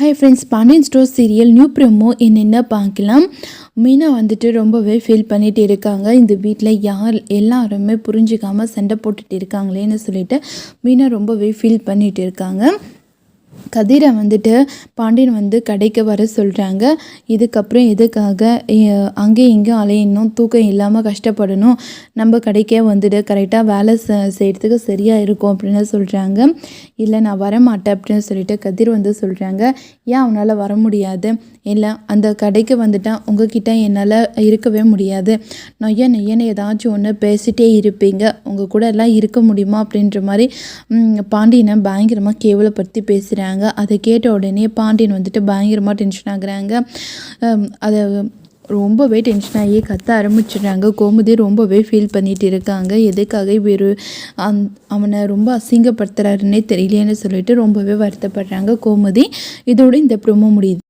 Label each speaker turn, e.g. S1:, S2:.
S1: Hi friends Pandian store serial new promo என்னென்ன பார்க்கலாம்? மீனா வந்துட்டு ரொம்பவே ஃபீல் பண்ணிட்டு இருக்காங்க. இந்த வீட்டில் யார் எல்லாருமே புரிஞ்சுக்காம சண்டை போட்டுட்டு இருக்காங்களேன்னு சொல்லிட்டு மீனா ரொம்பவே ஃபீல் பண்ணிட்டு இருக்காங்க. கதிரை வந்துட்டு பாண்டியன் வந்து கடைக்கு வர சொல்கிறாங்க இதுக்கப்புறம் எதுக்காக அங்கேயும் இங்கேயும் அலையணும் தூக்கம் இல்லாமல் கஷ்டப்படணும். நம்ம கடைக்கே வந்துட்டு கரெக்டாக வேலை செ- செய்கிறதுக்கு சரியாக இருக்கும் அப்படின்னு சொல்கிறாங்க இல்லை நான் வரமாட்டேன் அப்படின்னு சொல்லிட்டு கதிர் வந்து சொல்கிறாங்க ஏன் அவனால் வர முடியாது? இல்லை அந்த கடைக்கு வந்துட்டால் உங்ககிட்ட என்னால் இருக்கவே முடியாது. நொய்ய நொய்யன்னு ஏதாச்சும் ஒன்று பேசிட்டே இருப்பீங்க. உங்கள் கூட எல்லாம் இருக்க முடியுமா அப்படின்ற மாதிரி பாண்டியனை பயங்கரமாக கேவலப்படுத்தி பேசுகிறாங்க அதை கேட்ட உடனே பாண்டியன் வந்துட்டு பயங்கரமாக டென்ஷன் ஆகுறாங்க. அதை ரொம்பவே டென்ஷன் ஆகி கத்த ஆரம்பிச்சிடுறாங்க. கோமதி ரொம்பவே ஃபீல் பண்ணிட்டு இருக்காங்க. எதுக்காக இவர் அந் அவனை ரொம்ப அசிங்கப்படுத்துறாருன்னே தெரியலேன்னு சொல்லிட்டு ரொம்பவே வருத்தப்படுறாங்க கோமதி. இதோட இந்த ப்ரொமோ முடியுது.